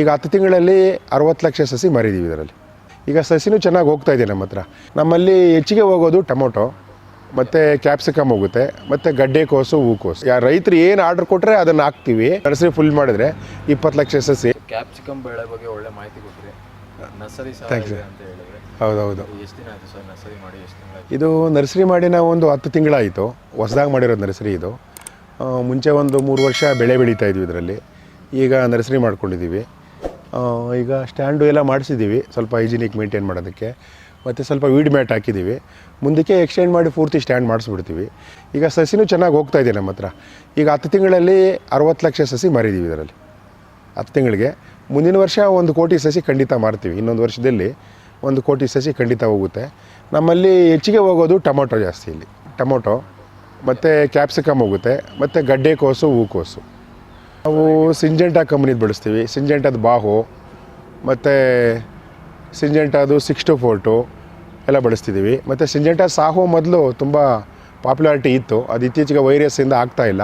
ಈಗ ಹತ್ತು ತಿಂಗಳಲ್ಲಿ ಅರವತ್ತು ಲಕ್ಷ ಸಸಿ ಮಾರಿದ್ದೀವಿ ಇದರಲ್ಲಿ. ಈಗ ಸಸಿನೂ ಚೆನ್ನಾಗಿ ಹೋಗ್ತಾ ಇದೆ ನಮ್ಮ ಹತ್ರ. ನಮ್ಮಲ್ಲಿ ಹೆಚ್ಚಿಗೆ ಹೋಗೋದು ಟೊಮೊಟೊ ಮತ್ತು ಕ್ಯಾಪ್ಸಿಕಮ್ ಹೋಗುತ್ತೆ ಮತ್ತು ಗಡ್ಡೆಕೋಸು ಹೂಕೋಸು ಯಾ ರೈತರು ಏನು ಆರ್ಡ್ರ್ ಕೊಟ್ಟರೆ ಅದನ್ನು ಹಾಕ್ತೀವಿ. ನರ್ಸರಿ ಫುಲ್ ಮಾಡಿದ್ರೆ ಇಪ್ಪತ್ತು ಲಕ್ಷ ಸಸಿ. ಕ್ಯಾಪ್ಸಿಕಮ್ ಬೆಳೆ ಬಗ್ಗೆ ಒಳ್ಳೆ ಮಾಹಿತಿ ಕೊಟ್ಟರೆ ನರ್ಸರಿ ಥ್ಯಾಂಕ್ಸ್ ಹೌದೌದು. ಎಷ್ಟು ದಿನ ಆಯ್ತು ಸರ್ ನರ್ಸರಿ ಮಾಡಿ ಎಷ್ಟು ಇದು ನರ್ಸರಿ ಮಾಡಿ ನಾವು ಒಂದು ಹತ್ತು ತಿಂಗಳಾಯಿತು. ಹೊಸದಾಗಿ ಮಾಡಿರೋದು ನರ್ಸರಿ ಇದು. ಮುಂಚೆ ಒಂದು ಮೂರು ವರ್ಷ ಬೆಳೆ ಬೆಳೀತಾ ಇದ್ವಿ ಇದರಲ್ಲಿ. ಈಗ ನರ್ಸರಿ ಮಾಡ್ಕೊಂಡಿದ್ದೀವಿ ಈಗ ಸ್ಟ್ಯಾಂಡು ಎಲ್ಲ ಮಾಡಿಸಿದ್ದೀವಿ. ಸ್ವಲ್ಪ ಹೈಜಿನಿಕ್ ಮೇಂಟೈನ್ ಮಾಡೋದಕ್ಕೆ. ಮತ್ತು ಸ್ವಲ್ಪ ವೀಡ್ ಮ್ಯಾಟ್ ಹಾಕಿದ್ದೀವಿ. ಮುಂದಕ್ಕೆ ಎಕ್ಸ್ಚೇಂಜ್ ಮಾಡಿ ಪೂರ್ತಿ ಸ್ಟ್ಯಾಂಡ್ ಮಾಡಿಸ್ಬಿಡ್ತೀವಿ. ಈಗ ಸಸಿನೂ ಚೆನ್ನಾಗಿ ಹೋಗ್ತಾ ಇದೆ ನಮ್ಮ ಹತ್ರ. ಈಗ ಹತ್ತು ತಿಂಗಳಲ್ಲಿ ಅರವತ್ತು ಲಕ್ಷ ಸಸಿ ಮಾರಿದ್ದೀವಿ ಇದರಲ್ಲಿ. ಹತ್ತು ತಿಂಗಳಿಗೆ. ಮುಂದಿನ ವರ್ಷ ಒಂದು ಕೋಟಿ ಸಸಿ ಖಂಡಿತ ಮಾರ್ತೀವಿ. ಇನ್ನೊಂದು ವರ್ಷದಲ್ಲಿ ಒಂದು ಕೋಟಿ ಸಸಿ ಖಂಡಿತ ಹೋಗುತ್ತೆ. ನಮ್ಮಲ್ಲಿ ಹೆಚ್ಚಿಗೆ ಹೋಗೋದು ಟೊಮೊಟೊ ಜಾಸ್ತಿ ಇಲ್ಲಿ. ಟೊಮೊಟೊ, ಮತ್ತು ಕ್ಯಾಪ್ಸಿಕಮ್ ಹೋಗುತ್ತೆ, ಮತ್ತು ಗಡ್ಡೆಕೋಸು ಹೂಕೋಸು ನಾವು ಸಿಂಜೆಂಟಾ ಕಂಪ್ನಿದು ಬಳಸ್ತೀವಿ. ಸಿಂಜೆಂಟಾದ ಬಾಹು ಮತ್ತು ಸಿಂಜೆಂಟಾದು ಸಿಕ್ಸ್ ಟು ಫೋರ್ಟು ಎಲ್ಲ ಬಳಸ್ತಿದ್ದೀವಿ ಮತ್ತು ಸಿಂಜೆಂಟಾ ಸಾಹು ಮೊದಲು ತುಂಬ ಪಾಪ್ಯುಲಾರಿಟಿ ಇತ್ತು. ಅದು ಇತ್ತೀಚೆಗೆ ವೈರಸ್ಸಿಂದ ಆಗ್ತಾ ಇಲ್ಲ.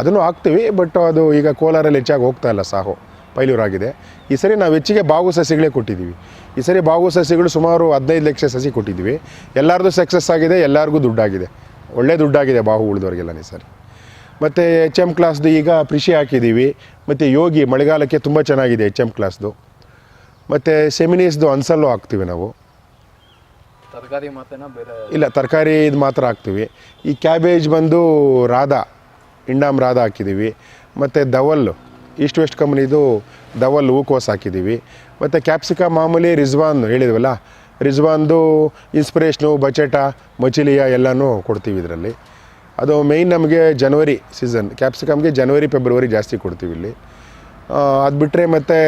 ಅದನ್ನು ಹಾಕ್ತೀವಿ ಬಟ್ ಅದು ಈಗ ಕೋಲಾರಲ್ಲಿ ಹೆಚ್ಚಾಗಿ ಹೋಗ್ತಾ ಇಲ್ಲ ಸಾಹು ಪೈಲೂರಾಗಿದೆ. ಈ ಸರಿ ನಾವು ಹೆಚ್ಚಿಗೆ ಬಾಗು ಸಸಿಗಳೇ ಕೊಟ್ಟಿದ್ದೀವಿ ಈ ಸರಿ ಬಾಗು ಸಸಿಗಳು ಸುಮಾರು ಹದಿನೈದು ಲಕ್ಷ ಸಸಿ ಕೊಟ್ಟಿದ್ದೀವಿ ಎಲ್ಲರದು ಸಕ್ಸಸ್ ಆಗಿದೆ, ಎಲ್ಲರಿಗೂ ದುಡ್ಡಾಗಿದೆ. ಒಳ್ಳೆ ದುಡ್ಡಾಗಿದೆ ಬಾಹು ಉಳಿದವರಿಗೆಲ್ಲ ಸರಿ. ಮತ್ತು ಎಚ್ ಎಂ ಕ್ಲಾಸ್ದು ಈಗ ಕೃಷಿ ಹಾಕಿದ್ದೀವಿ. ಮತ್ತು ಯೋಗಿ ಮಳೆಗಾಲಕ್ಕೆ ತುಂಬ ಚೆನ್ನಾಗಿದೆ ಎಚ್ ಎಂ ಕ್ಲಾಸ್ದು ಮತ್ತು ಸೆಮಿನೀಸ್ದು ಅನ್ಸಲ್ಲು ಹಾಕ್ತೀವಿ ನಾವು. ತರಕಾರಿ ಬೇರೆ ಇಲ್ಲ ತರಕಾರಿ ಇದು ಮಾತ್ರ ಹಾಕ್ತೀವಿ. ಈ ಕ್ಯಾಬೇಜ್ ಬಂದು ರಾಧಾ ಇಂಡಾಮ್ ರಾಧಾ ಹಾಕಿದ್ದೀವಿ. ಮತ್ತು ದವಲ್ಲು ಈಸ್ಟ್ ವೆಸ್ಟ್ ಕಂಪ್ನಿದು ದವಲ್ ಹೂಕೋಸ್ ಹಾಕಿದ್ದೀವಿ. ಮತ್ತು ಕ್ಯಾಪ್ಸಿಕ ಮಾಮೂಲಿ ರಿಜ್ವಾನ್ ಹೇಳಿದ್ವಲ್ಲ ರಿಜ್ವಾನ್ದು ಇನ್ಸ್ಪಿರೇಷನು ಬಚೆಟಾ ಮಚಿಲಿಯಾ ಎಲ್ಲನೂ ಕೊಡ್ತೀವಿ ಇದರಲ್ಲಿ. ಅದು ಮೇಯ್ನ್ ನಮಗೆ ಜನವರಿ ಸೀಸನ್ ಕ್ಯಾಪ್ಸಿಕಮ್ಗೆ ಜನವರಿ ಫೆಬ್ರವರಿ ಜಾಸ್ತಿ ಕೊಡ್ತೀವಿ ಇಲ್ಲಿ. ಅದು ಬಿಟ್ಟರೆ ಮತ್ತು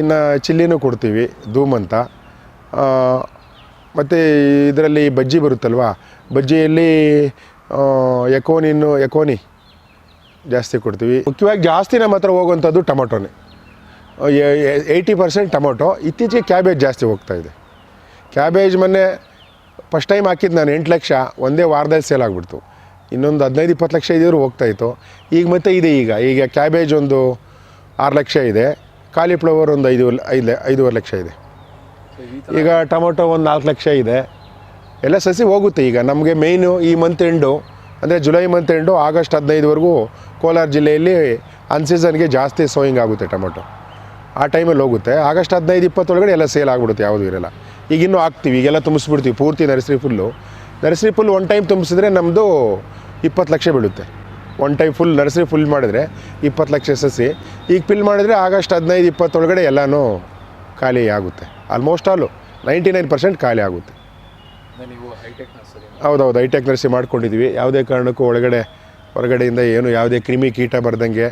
ಇನ್ನು ಚಿಲ್ಲಿನೂ ಕೊಡ್ತೀವಿ, ಧೂಮ್ ಅಂತ. ಮತ್ತು ಇದರಲ್ಲಿ ಬಜ್ಜಿ ಬರುತ್ತಲ್ವಾ? ಬಜ್ಜಿಯಲ್ಲಿ ಎಕೋನಿನ್ನು ಎಕೋನಿ ಜಾಸ್ತಿ ಕೊಡ್ತೀವಿ. ಮುಖ್ಯವಾಗಿ ಜಾಸ್ತಿ ನಮ್ಮ ಹತ್ರ ಹೋಗುವಂಥದ್ದು ಟೊಮೊಟೊನೇ. ಏಯ್ಟಿ ಪರ್ಸೆಂಟ್ ಟೊಮೊಟೊ, ಇತ್ತೀಚೆಗೆ ಕ್ಯಾಬೇಜ್ ಜಾಸ್ತಿ ಹೋಗ್ತಾ ಇದೆ. ಕ್ಯಾಬೇಜ್ ಮೊನ್ನೆ ಫಸ್ಟ್ ಟೈಮ್ ಹಾಕಿದ್ದು ನಾನು ಎಂಟು ಲಕ್ಷ, ಒಂದೇ ವಾರದಲ್ಲಿ ಸೇಲ್ ಆಗಿಬಿಡ್ತು. ಇನ್ನೊಂದು ಹದಿನೈದು, ಇಪ್ಪತ್ತು ಲಕ್ಷ ಇದ್ದರೂ ಹೋಗ್ತಾಯಿತ್ತು ಈಗ ಮತ್ತೆ ಇದೆ ಈಗ. ಈಗ ಕ್ಯಾಬೇಜ್ ಒಂದು ಆರು ಲಕ್ಷ ಇದೆ. ಕಾಲಿಫ್ಲವರ್ ಒಂದು ಐದು ಐದು ಐದೂವರೆ ಲಕ್ಷ ಇದೆ. ಈಗ ಟೊಮೊಟೊ ಒಂದು ನಾಲ್ಕು ಲಕ್ಷ ಇದೆ. ಎಲ್ಲ ಸಸಿ ಹೋಗುತ್ತೆ ಈಗ. ನಮಗೆ ಮೇಯ್ನು ಈ ಮಂತ್ ಎಂಡು ಅಂದರೆ ಜುಲೈ ಮಂತ್ ಎಂಡು ಆಗಸ್ಟ್ ಹದಿನೈದುವರೆಗೂ ಕೋಲಾರ ಜಿಲ್ಲೆಯಲ್ಲಿ ಅನ್ಸೀಸನ್ಗೆ ಜಾಸ್ತಿ ಸೋಯಿಂಗ್ ಆಗುತ್ತೆ ಟೊಮೊಟೊ. ಆ ಟೈಮಲ್ಲಿ ಹೋಗುತ್ತೆ. ಆಗಸ್ಟ್ ಹದಿನೈದು, ಇಪ್ಪತ್ತೊಳಗಡೆ ಎಲ್ಲ ಸೇಲ್ ಆಗಿಬಿಡುತ್ತೆ, ಯಾವುದೂ ಇರಲ್ಲ. ಈಗಿನ್ನೂ ಹಾಕ್ತೀವಿ. ಈಗೆಲ್ಲ ತುಂಬಿಸ್ಬಿಡ್ತೀವಿ. ಪೂರ್ತಿ nursery full nursery full one time ತುಂಬಿಸಿದ್ರೆ ನಮ್ಮದು ಇಪ್ಪತ್ತು ಲಕ್ಷ ಬೀಳುತ್ತೆ. One time full nursery full ಮಾಡಿದ್ರೆ ಇಪ್ಪತ್ತು ಲಕ್ಷ ಸಸಿ ಈಗ ಫಿಲ್ ಮಾಡಿದರೆ ಆಗಸ್ಟ್ ಹದಿನೈದು, ಇಪ್ಪತ್ತೊಳಗಡೆ ಎಲ್ಲನೂ ಖಾಲಿ ಆಗುತ್ತೆ. Almost all ninety nine percent ಖಾಲಿ ಆಗುತ್ತೆ. ಹೌದೌದು ಹೈಟೆಕ್ ನರ್ಸಿ ಮಾಡ್ಕೊಂಡಿದ್ದೀವಿ ಯಾವುದೇ ಕಾರಣಕ್ಕೂ ಒಳಗಡೆ, ಹೊರಗಡೆಯಿಂದ ಏನು ಯಾವುದೇ ಕ್ರಿಮಿ ಕೀಟ ಬರ್ದಂಗೆ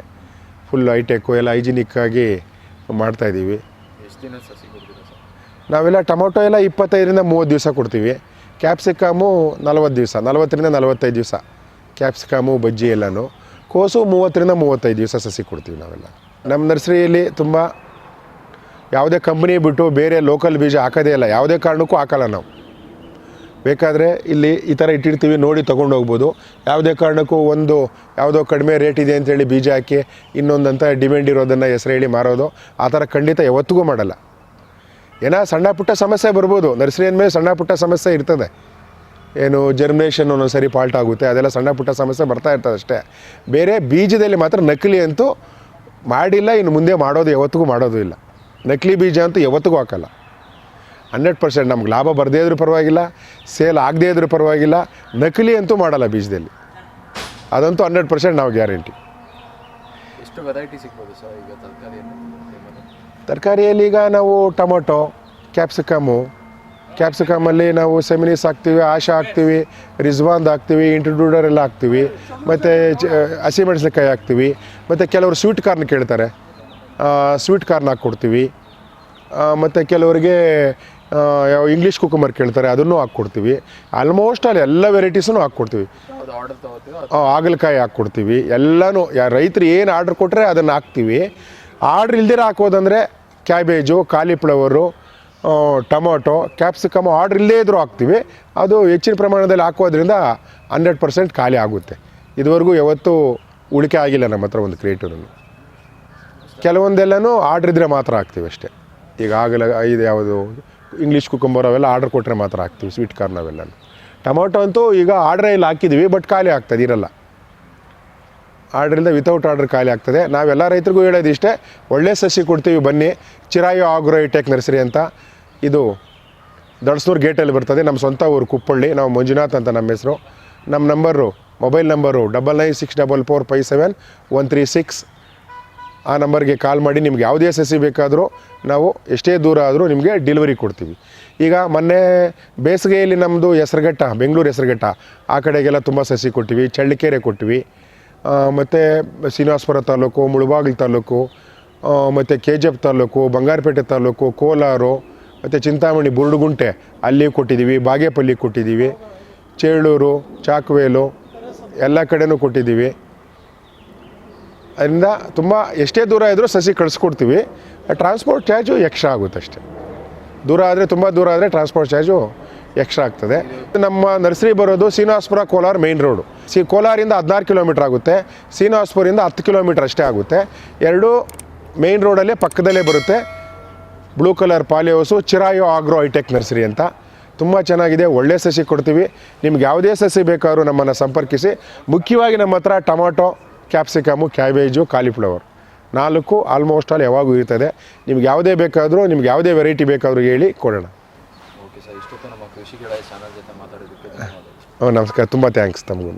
ಫುಲ್ ಹೈಟೆಕ್ಕು ಎಲ್ಲ ಹೈಜಿನಿಕ್ಕಾಗಿ ಮಾಡ್ತಾಯಿದ್ದೀವಿ ನಾವೆಲ್ಲ ಟೊಮೊಟೊ ಎಲ್ಲ ಇಪ್ಪತ್ತೈದರಿಂದ ಮೂವತ್ತು ದಿವಸ ಕೊಡ್ತೀವಿ. ಕ್ಯಾಪ್ಸಿಕಮು ನಲವತ್ತು ದಿವಸ, ನಲವತ್ತರಿಂದ ನಲವತ್ತೈದು ದಿವಸ. ಕ್ಯಾಪ್ಸಿಕಮು ಬಜ್ಜಿ ಎಲ್ಲನೂ. ಕೋಸು ಮೂವತ್ತರಿಂದ ಮೂವತ್ತೈದು ದಿವಸ ಸಸಿ ಕೊಡ್ತೀವಿ ನಾವೆಲ್ಲ. ನಮ್ಮ ನರ್ಸರಿಯಲ್ಲಿ ತುಂಬ ಯಾವುದೇ ಕಂಪ್ನಿ ಬಿಟ್ಟು ಬೇರೆ ಲೋಕಲ್ ಬೀಜ ಹಾಕೋದೇ ಇಲ್ಲ. ಯಾವುದೇ ಕಾರಣಕ್ಕೂ ಹಾಕಲ್ಲ ನಾವು. ಬೇಕಾದರೆ ಇಲ್ಲಿ ಈ ಥರ ಇಟ್ಟಿರ್ತೀವಿ, ನೋಡಿ ತೊಗೊಂಡು ಹೋಗ್ಬೋದು. ಯಾವುದೇ ಕಾರಣಕ್ಕೂ ಒಂದು ಯಾವುದೋ ಕಡಿಮೆ ರೇಟ್ ಇದೆ ಅಂತೇಳಿ ಬೀಜ ಹಾಕಿ ಇನ್ನೊಂದಂಥ ಡಿಮ್ಯಾಂಡ್ ಇರೋದನ್ನು ಹೆಸರು ಹೇಳಿ ಮಾರೋದು, ಆ ಥರ ಖಂಡಿತ ಯಾವತ್ತಿಗೂ ಮಾಡಲ್ಲ. ಏನೋ ಸಣ್ಣ ಪುಟ್ಟ ಸಮಸ್ಯೆ ಬರ್ಬೋದು. ನರ್ಸರಿ ಅಂದಮೇಲೆ ಸಣ್ಣ ಪುಟ್ಟ ಸಮಸ್ಯೆ ಇರ್ತದೆ. ಏನು ಜರ್ಮಿನೇಷನ್ ಒಂದೊಂದು ಸರಿ ಫಾಲ್ಟ್ ಆಗುತ್ತೆ ಅದೆಲ್ಲ ಸಣ್ಣ ಪುಟ್ಟ ಸಮಸ್ಯೆ ಬರ್ತಾ ಇರ್ತದೆ ಅಷ್ಟೇ. ಬೇರೆ ಬೀಜದಲ್ಲಿ ಮಾತ್ರ ನಕಲಿ ಅಂತೂ ಮಾಡಿಲ್ಲ ಇನ್ನು ಮುಂದೆ ಮಾಡೋದು ಯಾವತ್ತಿಗೂ ಮಾಡೋದು ಇಲ್ಲ. ನಕಲಿ ಬೀಜ ಅಂತೂ ಯಾವತ್ತಿಗೂ ಹಾಕಲ್ಲ. ಹಂಡ್ರೆಡ್ ಪರ್ಸೆಂಟ್ ನಮ್ಗೆ ಲಾಭ ಬರದೇ ಇದ್ರೂ ಪರವಾಗಿಲ್ಲ ಸೇಲ್ ಆಗದೇ ಇದ್ರೂ ಪರವಾಗಿಲ್ಲ ನಕಲಿ ಅಂತೂ ಮಾಡಲ್ಲ ಬೀಜದಲ್ಲಿ. ಅದಂತೂ ಹಂಡ್ರೆಡ್ ಪರ್ಸೆಂಟ್ ನಾವು ಗ್ಯಾರಂಟಿ ಎಷ್ಟು ವೆರೈಟಿ ಸಿಗ್ಬೋದು ಸರ್ ಈಗ ತರಕಾರಿಯಲ್ಲಿ? ತರಕಾರಿಯಲ್ಲಿ ಈಗ ನಾವು ಟೊಮೊಟೊ ಕ್ಯಾಪ್ಸಿಕಮು ಕ್ಯಾಪ್ಸಿಕಮಲ್ಲಿ ನಾವು ಸೆಮಿನಿಸ್ ಹಾಕ್ತೀವಿ ಆಶಾ ಹಾಕ್ತೀವಿ ರಿಜ್ವಾಂದ್ ಹಾಕ್ತೀವಿ ಇಂಟ್ರಡ್ಯೂಡರ್ ಎಲ್ಲ ಹಾಕ್ತೀವಿ. ಮತ್ತು ಹಸಿಮೆಣಸಿನಕಾಯಿ ಹಾಕ್ತೀವಿ. ಮತ್ತು ಕೆಲವರು ಸ್ವೀಟ್ ಕಾರ್ನ್ ಕೇಳ್ತಾರೆ. ಸ್ವೀಟ್ ಕಾರ್ನ್ ಹಾಕ್ಕೊಡ್ತೀವಿ. ಮತ್ತು ಕೆಲವರಿಗೆ ಯಾವ ಇಂಗ್ಲೀಷ್ ಕುಕುಂಬರ್ ಕೇಳ್ತಾರೆ ಅದನ್ನು ಹಾಕ್ಕೊಡ್ತೀವಿ. ಆಲ್ಮೋಸ್ಟ್ ಅಲ್ಲಿ ಎಲ್ಲ ವೆರೈಟೀಸನ್ನು ಹಾಕ್ಕೊಡ್ತೀವಿ. ಹಾಗಲಕಾಯಿ ಹಾಕ್ಕೊಡ್ತೀವಿ. ಎಲ್ಲನೂ ಯಾ ರೈತರು ಏನು ಆರ್ಡ್ರ್ ಕೊಟ್ಟರೆ ಅದನ್ನು ಹಾಕ್ತೀವಿ. ಆರ್ಡ್ರ್ ಇಲ್ದಿರ ಹಾಕೋದಂದರೆ cabbage cauliflower tomato, capsicum order ಇಲ್ಲದೇ ಇದ್ದರೂ ಹಾಕ್ತೀವಿ. ಅದು ಹೆಚ್ಚಿನ ಪ್ರಮಾಣದಲ್ಲಿ ಹಾಕೋದ್ರಿಂದ ಹಂಡ್ರೆಡ್ ಪರ್ಸೆಂಟ್ ಖಾಲಿ ಆಗುತ್ತೆ. ಇದುವರೆಗೂ ಯಾವತ್ತೂ ಉಳಿಕೆ ಆಗಿಲ್ಲ ನಮ್ಮ ಹತ್ರ ಒಂದು ಕ್ರಿಯೇಟಿವ್ನೂ ಕೆಲವೊಂದೆಲ್ಲನೂ ಆರ್ಡ್ರ್ ಇದ್ದರೆ ಮಾತ್ರ ಹಾಕ್ತೀವಿ ಅಷ್ಟೇ. ಈಗ ಆಗಲ ಇದು ಯಾವುದು ಇಂಗ್ಲೀಷ್ ಕುಕುಂಬರ್ ಅವೆಲ್ಲ ಆರ್ಡ್ರ್ ಕೊಟ್ಟರೆ ಮಾತ್ರ ಹಾಕ್ತೀವಿ ಸ್ವೀಟ್ ಕಾರ್ನ್ ಅವೆಲ್ಲ ಟೊಮೊಟೊ ಅಂತೂ ಈಗ ಆರ್ಡ್ರೇ ಇಲ್ಲಿ, ಹಾಕಿದ್ದೀವಿ, ಬಟ್ ಖಾಲಿ ಆಗ್ತದೆ, ಇರಲ್ಲ. ಆರ್ಡ್ರಿಂದ ವಿತೌಟ್ ಆರ್ಡ್ರ್ ಖಾಲಿ ಆಗ್ತದೆ. ನಾವೆಲ್ಲ ರೈತರಿಗೂ ಹೇಳೋದು ಇಷ್ಟೇ, ಒಳ್ಳೆ ಸಸಿ ಕೊಡ್ತೀವಿ ಬನ್ನಿ, ಚಿರಾಯು ಆಗ್ರೋ ಟೆಕ್ ನರ್ಸರಿ ಅಂತ. ಇದು ದೊಡ್ಸೂರು ಗೇಟಲ್ಲಿ ಬರ್ತದೆ, ನಮ್ಮ ಸ್ವಂತ ಊರು ಕುಪ್ಪಳ್ಳಿ, ನಾವು ಮಂಜುನಾಥ್ ಅಂತ ನಮ್ಮ ಹೆಸರು. ನಮ್ಮ number, mobile number double nine six double four five seven one three six ಆ ನಂಬರ್ಗೆ ಕಾಲ್ ಮಾಡಿ, ನಿಮ್ಗೆ ಯಾವುದೇ ಸಸಿ ಬೇಕಾದರೂ ನಾವು ಎಷ್ಟೇ ದೂರ ಆದರೂ ನಿಮಗೆ ಡೆಲಿವರಿ ಕೊಡ್ತೀವಿ. ಈಗ ಮೊನ್ನೆ ಬೇಸಿಗೆಯಲ್ಲಿ ನಮ್ಮದು ಹೆಸರುಘಟ್ಟ, ಬೆಂಗಳೂರು ಹೆಸರುಘಟ್ಟ, ಆ ಕಡೆಗೆಲ್ಲ ತುಂಬ ಸಸಿ ಕೊಟ್ಟಿವಿ, ಚಳ್ಳಕೆರೆ ಕೊಟ್ಟಿವಿ. ಮತ್ತು ಶ್ರೀನಿವಾಸಪುರ ತಾಲೂಕು, ಮುಳುಬಾಗಿಲು ತಾಲೂಕು ಮತ್ತು K G F taluk, Bangarpet taluk, Kolar, ಮತ್ತು ಚಿಂತಾಮಣಿ, ಬುರುಡುಗುಂಟೆ ಅಲ್ಲಿ ಕೊಟ್ಟಿದ್ದೀವಿ, ಬಾಗೇಪಲ್ಲಿ ಕೊಟ್ಟಿದ್ದೀವಿ, ಚೇಳೂರು, ಚಾಕ್ವೇಲು ಎಲ್ಲ ಕಡೆನೂ ಕೊಟ್ಟಿದ್ದೀವಿ. ಅದರಿಂದ ತುಂಬ ಎಷ್ಟೇ ದೂರ ಇದ್ದರೂ ಸಸಿ ಕಳಿಸ್ಕೊಡ್ತೀವಿ. ಟ್ರಾನ್ಸ್ಪೋರ್ಟ್ ಚಾರ್ಜು ಎಕ್ಸ್ಟ್ರಾ ಆಗುತ್ತೆ ಅಷ್ಟೇ. ದೂರ ಆದರೆ ತುಂಬ ದೂರ ಆದರೆ ಟ್ರಾನ್ಸ್ಪೋರ್ಟ್ ಚಾರ್ಜು ಎಕ್ಸ್ಟ್ರಾ ಆಗ್ತದೆ. ನಮ್ಮ ನರ್ಸರಿ ಬರೋದು ಶ್ರೀನಿವಾಸ್ಪುರ ಕೋಲಾರ ಮೇನ್ ರೋಡು ಸಿ ಕೋಲಾರಿಂದ ಹದಿನಾರು ಕಿಲೋಮೀಟ್ರ್ ಆಗುತ್ತೆ. ಶ್ರೀನಿವಾಸ್ಪುರಿಂದ ಹತ್ತು ಕಿಲೋಮೀಟ್ರ್ ಅಷ್ಟೇ ಆಗುತ್ತೆ. ಎರಡು ಮೇನ್ ರೋಡಲ್ಲೇ ಪಕ್ಕದಲ್ಲೇ ಬರುತ್ತೆ. Blue colour poly house Chirayu agro hitech nursery ಅಂತ. ತುಂಬ ಚೆನ್ನಾಗಿದೆ. ಒಳ್ಳೆ ಸಸಿ ಕೊಡ್ತೀವಿ. ನಿಮ್ಗೆ ಯಾವುದೇ ಸಸಿ ಬೇಕಾದ್ರೂ ನಮ್ಮನ್ನು ಸಂಪರ್ಕಿಸಿ. ಮುಖ್ಯವಾಗಿ ನಮ್ಮ ಹತ್ರ ಟೊಮಾಟೊ, ಕ್ಯಾಪ್ಸಿಕಮು, ಕ್ಯಾಬೇಜು, ಕಾಲಿಫ್ಲವರ್. ನಾಲ್ಕು ಆಲ್ಮೋಸ್ಟ್ ಆಲ್ ಯಾವಾಗೂ ಇರ್ತದೆ. ನಿಮ್ಗೆ ಯಾವುದೇ ಬೇಕಾದರೂ, ನಿಮ್ಗೆ ಯಾವುದೇ ವೆರೈಟಿ ಬೇಕಾದರೂ ಹೇಳಿ ಕೊಡೋಣ. ಕೃಷಿ ಜೊತೆ ಮಾತಾಡೋದಕ್ಕೆ ನಮಸ್ಕಾರ. ತುಂಬ ಥ್ಯಾಂಕ್ಸ್ ತಮಗೂ